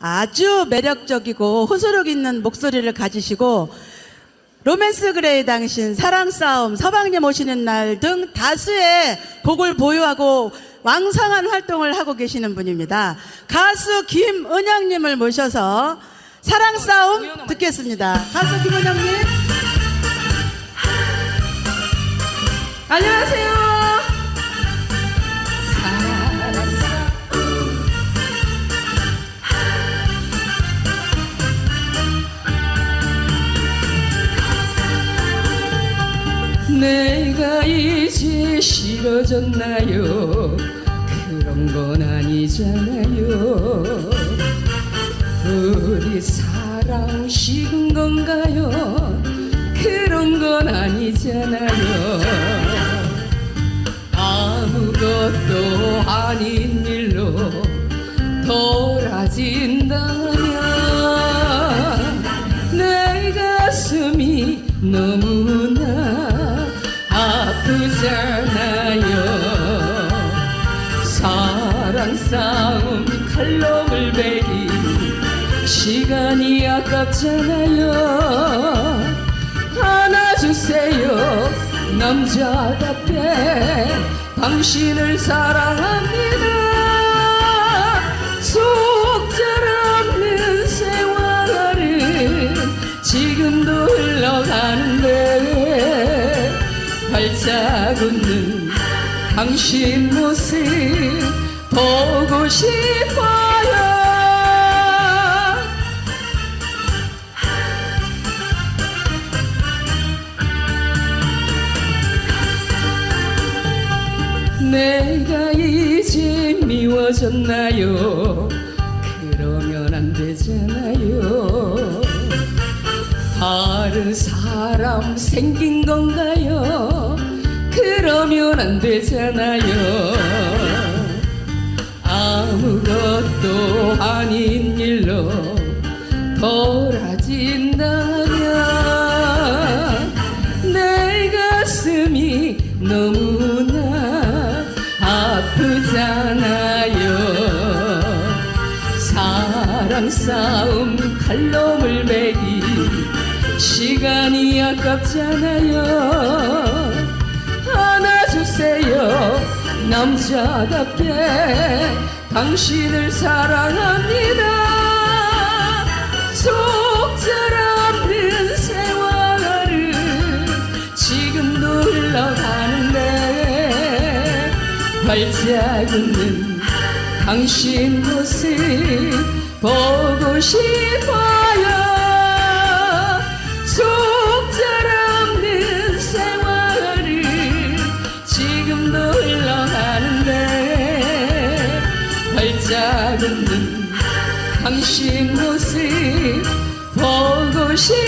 아주 매력적이고 호소력 있는 목소리를 가지시고 로맨스 그레이 당신, 사랑 싸움, 서방님 오시는 날 등 다수의 곡을 보유하고 왕성한 활동을 하고 계시는 분입니다. 가수 김은영님을 모셔서 사랑 싸움 듣겠습니다. 가수 김은영님. 안녕하세요. 내가 이제 싫어졌나요? 그런 건 아니잖아요. 우리 사랑 식은 건가요? 그런 건 아니잖아요. 아무것도 아닌 일로 돌아진다면 내 가슴이 너무나 아프잖아요. 사랑 싸움 칼럼을 베기 시간이 아깝잖아요. 안아주세요 남자답게. 당신을 사랑합니다 발짝 웃는 당신 모습 보고 싶어요 내가 이제 미워졌나요? 그러면 안 되잖아요. 다른 사람 생긴 건가요? 그러면 안 되잖아요. 아무것도 아닌 일로 돌아진다면 내 가슴이 너무나 아프잖아요 사랑 싸움 칼럼을 매기 시간이 아깝잖아요. 안아주세요. 남자답게 당신을 사랑합니다. 속절없는 세월은 지금도 흘러가는데 발짝 웃는 당신 모습 보고 싶어요 웃는 당신 모습 보고 싶어요